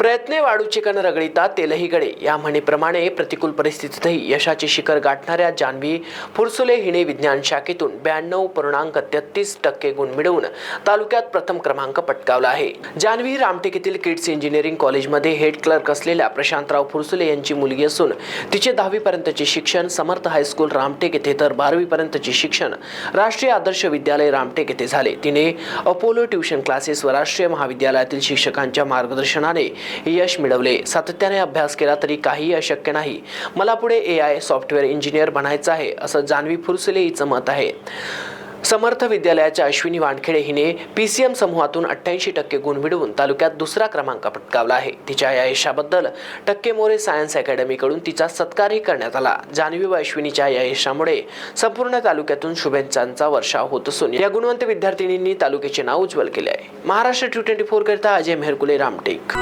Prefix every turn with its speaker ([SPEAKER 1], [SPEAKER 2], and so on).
[SPEAKER 1] प्रयत्ने वाढूचे कण रगळीता तेलही गडे. या म्हणीप्रमाणे प्रतिकूल परिस्थितीतही यशाचे शिखर गाठणाऱ्या जान्हवी फुरसुले हिने विज्ञान शाखेतून ब्याण्णव पूर्णांक तेहतीस टक्के गुण मिळवून तालुक्यात प्रथम क्रमांक पटकावला आहे. जान्हवी रामटेक येथील किड्स इंजिनिअरिंग कॉलेजमध्ये हेड क्लर्क असलेल्या प्रशांतराव फुरसुले यांची मुलगी असून तिचे दहावीपर्यंतचे शिक्षण समर्थ हायस्कूल रामटेक येथे तर बारावीपर्यंतचे शिक्षण राष्ट्रीय आदर्श विद्यालय रामटेक येथे झाले. तिने अपोलो ट्युशन क्लासेस व राष्ट्रीय महाविद्यालयातील शिक्षकांच्या मार्गदर्शनाने यश मिळवले. सातत्याने अभ्यास केला तरी काहीही अशक्य नाही. मला पुढे ए आय सॉफ्टवेअर इंजिनियर बनायचं आहे असं जान्हवी फुरसुले हिचं मत आहे. समर्थ विद्यालयाच्या अश्विनी वानखेडे हिने पी सी एम समूहातून अठ्ठ्याऐंशी टक्के गुण मिळवून तालुक्यात दुसरा क्रमांक पटकावला आहे. तिच्या या यशाबद्दल टक्केमोरे सायन्स अकॅडमीकडून तिचा सत्कारही करण्यात आला. जान्हवी व अश्विनीच्या या यशामुळे संपूर्ण तालुक्यातून शुभेच्छांचा वर्षाव होत असून या गुणवंत विद्यार्थिनींनी तालुक्याचे नाव उज्ज्वल केले आहे. महाराष्ट्र टू ट्वेंटी फोरकरता अजय मेहरकुले रामटेक.